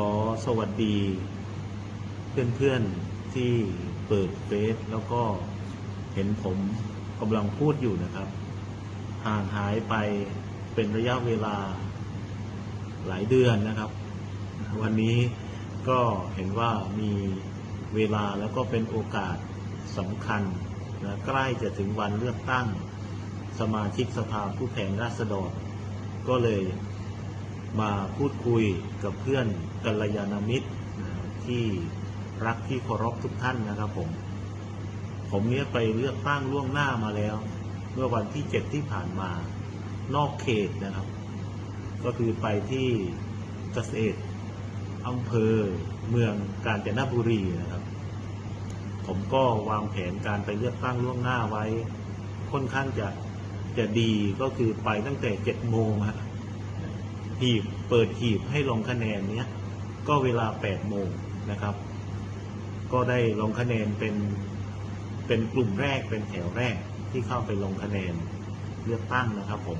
ขอสวัสดี เพื่อนๆที่เปิดเฟซแล้วก็เห็นผมกำลังพูดอยู่นะครับ ห่างหายไปเป็นระยะเวลาหลายเดือนนะครับ วันนี้ก็เห็นว่ามีเวลาแล้วก็เป็นโอกาสสำคัญนะใกล้จะถึงวันเลือกตั้งสมาชิกสภาผู้แทนราษฎร ก็เลย มาพูดคุยกับเพื่อนกัลยาณมิตรที่รักที่เคารพทุกท่านนะครับผม ผมเนี้ยไปเลือกตั้งล่วงหน้ามาแล้ว เมื่อวันที่เจ็ดที่ผ่านมานอกเขตนะครับ ก็คือไปที่เกษตรอำเภอเมืองกาญจนบุรีนะครับ ผมก็วางแผนการไปเลือกตั้งล่วงหน้าไว้ ค่อนข้างจะจะดีก็คือไปตั้งแต่เจ็ดโมงฮะ หีบเปิดหีบให้ลงคะแนนเนี้ยก็เวลาแปดโมงนะครับ ก็ได้ลงคะแนนเป็นเป็นกลุ่มแรกเป็นแถวแรกที่เข้าไปลงคะแนนเลือกตั้งนะครับผม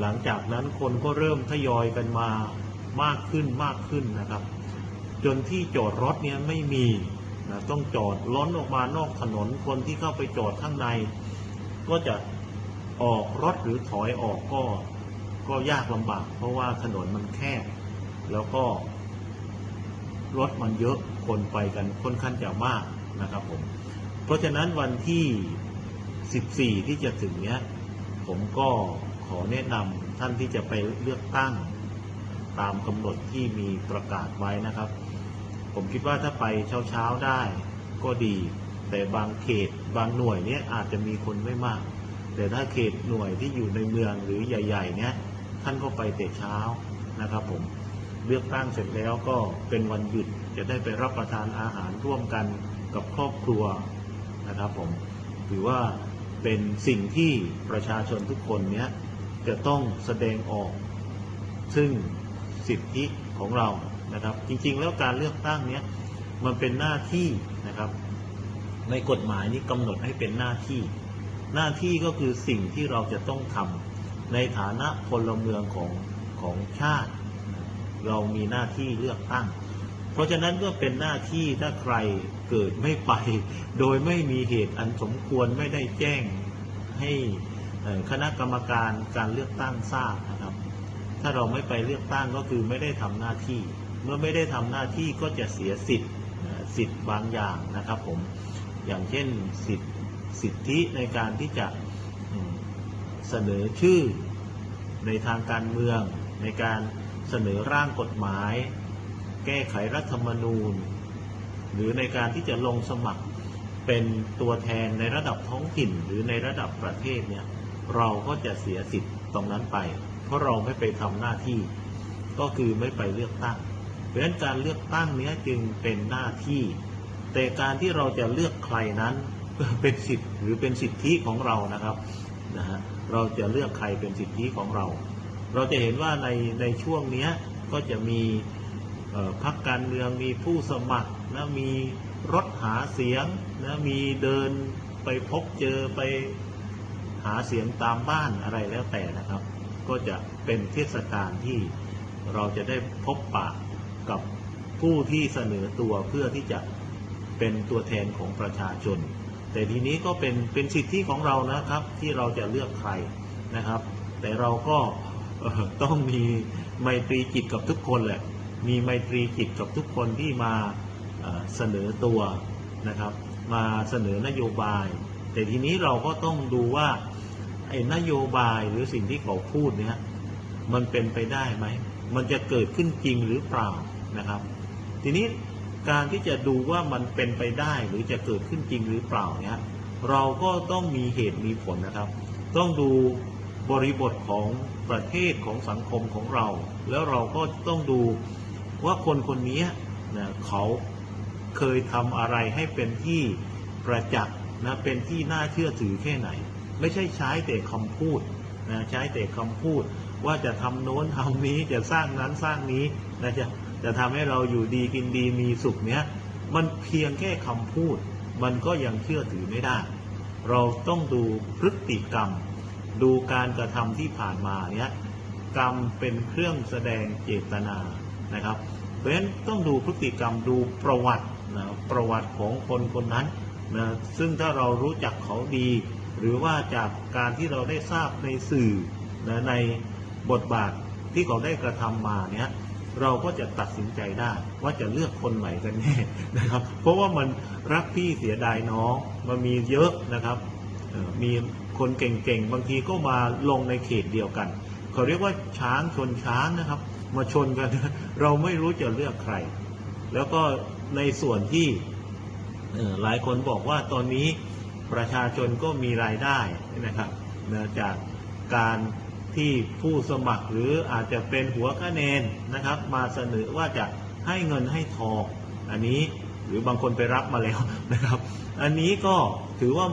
หลังจากนั้นคนก็เริ่มทยอยกันมามากขึ้นมากขึ้นนะครับ จนที่จอดรถเนี่ยไม่มีนะต้องจอดล้นออกมานอกถนนคนที่เข้าไปจอดข้างใน ก็จะออกรถหรือถอยออกก็ ก็ยากลำบาก เพราะว่าถนนมันแคบ แล้วก็รถมันเยอะคนไปกันค่อนข้างจะมากนะครับผม เพราะฉะนั้นวันที่ 14 ที่จะถึงเนี้ย ผมก็ขอแนะนำท่านที่จะไปเลือกตั้งตามกำหนดที่มีประกาศไว้นะครับ ผมคิดว่าถ้าไปเช้าๆได้ก็ดี แต่บางเขตบางหน่วยเนี้ยอาจจะมีคนไม่มาก แต่ถ้าเขตหน่วยที่อยู่ในเมืองหรือใหญ่ ๆ เนี้ย ท่านก็ไปแต่เช้านะครับผมเลือกตั้งเสร็จแล้วก็เป็นวันหยุดจะได้ไปรับประทานอาหารร่วมกันกับครอบครัวนะครับผมถือว่าเป็นสิ่งที่ประชาชนทุกคนเนี้ยจะต้องแสดงออก ซึ่งสิทธิของเรานะครับ จริงๆ แล้วการเลือกตั้งเนี้ยมันเป็นหน้าที่นะครับ ในกฎหมายนี้กำหนดให้เป็นหน้าที่ หน้าที่ก็คือสิ่งที่เราจะต้องทำ ในฐานะพลเมืองของของชาติ เรามีหน้าที่เลือกตั้ง เพราะฉะนั้นก็เป็นหน้าที่ถ้าใครเกิดไม่ไป โดยไม่มีเหตุอันสมควรไม่ได้แจ้งให้คณะกรรมการการเลือกตั้งทราบนะครับ ถ้าเราไม่ไปเลือกตั้งก็คือไม่ได้ทำหน้าที่ เมื่อไม่ได้ทำหน้าที่ก็จะเสียสิทธิ์สิทธิ์บางอย่างนะครับผมอย่างเช่นสิทธิสิทธิในการที่จะ เสนอชื่อ ในทางการเมือง ในการเสนอร่างกฎหมาย แก้ไขรัฐธรรมนูญ หรือในการที่จะลงสมัครเป็นตัวแทนในระดับท้องถิ่นหรือในระดับประเทศเนี่ยเราก็จะเสียสิทธิ์ตรงนั้นไป เพราะเราไม่ไปทำหน้าที่ ก็คือไม่ไปเลือกตั้ง เพราะฉะนั้นการเลือกตั้งเนี้ยจึงเป็นหน้าที่ แต่การที่เราจะเลือกใครนั้นเป็นสิทธิ์หรือเป็นสิทธิของเรานะครับ นะฮะเราจะเลือกใครเป็นสิทธิของเรา เราจะเห็นว่าในในช่วงเนี้ยก็จะมีพรรคการเมืองมีผู้สมัครนะมีรถหาเสียงนะมีเดินไปพบเจอไปหาเสียงตามบ้านอะไรแล้วแต่นะครับ ก็จะเป็นเทศกาลที่เราจะได้พบปะกับผู้ที่เสนอตัวเพื่อที่จะเป็นตัวแทนของประชาชน แต่ทีนี้ก็เป็นเป็นสิทธิของเรานะครับ ที่เราจะเลือกใครนะครับ แต่เราก็ต้องมีไมตรีจิตกับทุกคนแหละมีไมตรีจิตกับทุกคนที่มาเสนอตัวนะครับ มาเสนอนโยบาย แต่ทีนี้เราก็ต้องดูว่าไอ้นโยบายหรือสิ่งที่เขาพูดเนี่ยมันเป็นไปได้ไหม มันจะเกิดขึ้นจริงหรือเปล่านะครับ ทีนี้ การที่จะดูว่ามันเป็นไปได้หรือจะเกิดขึ้นจริงหรือเปล่าเนี่ยเราก็ต้องมีเหตุมีผลนะครับ ต้องดูบริบทของประเทศของสังคมของเรา แล้วเราก็ต้องดูว่าคนคนนี้นะเขาเคยทำอะไรให้เป็นที่ประจักษ์นะเป็นที่น่าเชื่อถือแค่ไหน ไม่ใช่ใช้แต่คำพูดนะใช้แต่คำพูด ว่าจะทำโน้นทำนี้จะสร้างนั้นสร้างนี้นะจะ จะทำให้เราอยู่ดีกินดีมีสุขเนี้ยมันเพียงแค่คำพูด มันก็ยังเชื่อถือไม่ได้ เราต้องดูพฤติกรรม ดูการกระทำที่ผ่านมาเนี้ยกรรมเป็นเครื่องแสดงเจตนานะครับ เพราะฉะนั้นต้องดูพฤติกรรมดูประวัตินะประวัติของคนคนนั้นนะซึ่งถ้าเรารู้จักเขาดี หรือว่าจากการที่เราได้ทราบในสื่อนะในบทบาทที่เขาได้กระทำมาเนี้ย เราก็จะตัดสินใจได้ ว่าจะเลือกคนไหนกันแน่นะครับ เพราะว่ามันรักพี่เสียดายน้องมันมีเยอะนะครับมีคนเก่งๆ บางทีก็มาลงในเขตเดียวกัน เขาเรียกว่าช้างชนช้างนะครับ มาชนกัน เราไม่รู้จะเลือกใคร แล้วก็ในส่วนที่หลายคนบอกว่าตอนนี้ประชาชนก็มีรายได้นะครับจากการ ที่ผู้สมัครหรืออาจจะเป็นหัวคะแนนนะครับ มาเสนอว่าจะให้เงินให้ทองอันนี้หรือบางคนไปรับมาแล้วนะครับ อันนี้ก็ถือว่า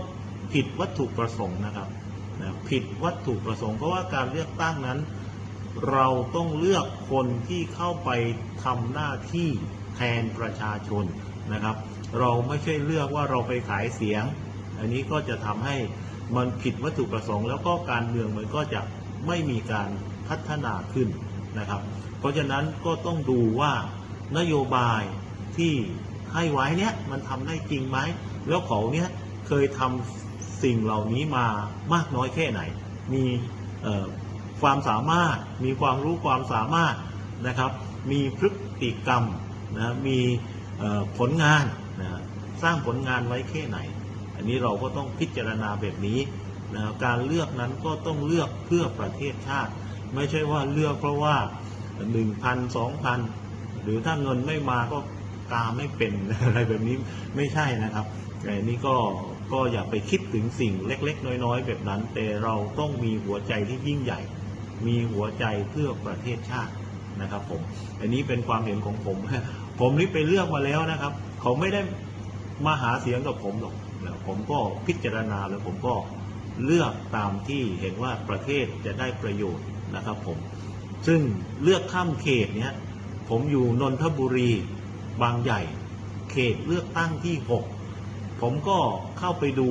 ผิดวัตถุประสงค์นะครับนะผิดวัตถุประสงค์เพราะว่าการเลือกตั้งนั้น เราต้องเลือกคนที่เข้าไปทำหน้าที่แทนประชาชนนะครับ เราไม่ใช่เลือกว่าเราไปขายเสียง อันนี้ก็จะทำให้มันผิดวัตถุประสงค์ แล้วก็การเมืองมันก็จะ ไม่มีการพัฒนาขึ้นนะครับ เพราะฉะนั้นก็ต้องดูว่านโยบายที่ให้ไว้เนี้ยมันทำได้จริงไหม แล้วเขาเนี้ยเคยทำสิ่งเหล่านี้มามากน้อยแค่ไหน มีความสามารถ มีความรู้ความสามารถนะครับ มีพฤติกรรมนะมีผลงานนะสร้างผลงานไว้แค่ไหน อันนี้เราก็ต้องพิจารณาแบบนี้ นะการเลือกนั้นก็ต้องเลือกเพื่อประเทศชาติ ไม่ใช่ว่าเลือกเพราะว่าหนึ่งพันสองพันหรือถ้าเงินไม่มาก็กาไม่เป็นอะไรแบบนี้ไม่ใช่นะครับแต่อันนี้ก็ก็อย่าไปคิดถึงสิ่งเล็ก ๆ น้อย ๆ แบบนั้น แต่เราต้องมีหัวใจที่ยิ่งใหญ่ มีหัวใจเพื่อประเทศชาตินะครับผม อันนี้เป็นความเห็นของผม ผมนี่ไปเลือกมาแล้วนะครับ เขาไม่ได้มาหาเสียงกับผมหรอก ผมก็พิจารณาแล้วผมก็ เลือกตามที่เห็นว่าประเทศจะได้ประโยชน์นะครับผม ซึ่งเลือกข้ามเขตเนี้ยผมอยู่นนทบุรีบางใหญ่ เขตเลือกตั้งที่ 6 ผมก็เข้าไปดู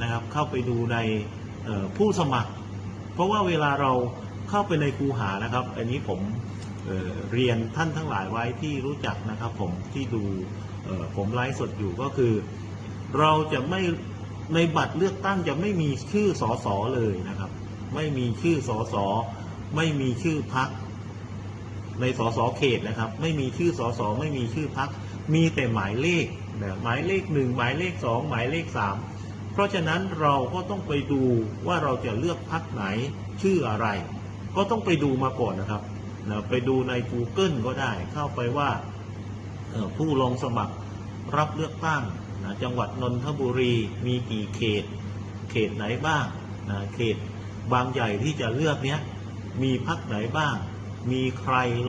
นะครับ เข้าไปดูในผู้สมัคร เพราะว่าเวลาเราเข้าไปในคูหานะครับ อันนี้ผมเเรียนท่านทั้งหลายไว้ที่รู้จักนะครับ ผมที่ดูผมไลฟ์สดอยู่ก็คือ เราจะไม่ ในบัตรเลือกตั้งจะไม่มีชื่อสอสอเลยนะครับ ไม่มีชื่อสอสอไม่มีชื่อพัก ในสสเขตนะครับ ไม่มีชื่อสสไม่มีชื่อพัก มีแต่หมายเลขนะหมายเลขหนึ่งหมายเลขสองหมายเลขสามเพราะฉะนั้นเราก็ต้องไปดูว่าเราจะเลือกพักไหนชื่ออะไร ก็ต้องไปดูมาก่อนนะครับนะไปดูใน Google ก็ได้เข้าไปว่าผู้ลงสมัครรับเลือกตั้ง นะจังหวัดนนทบุรีมีกี่เขต เขตไหนบ้างนะเขตบางใหญ่ที่จะเลือกเนี้ยมีพักไหนบ้าง มีใคร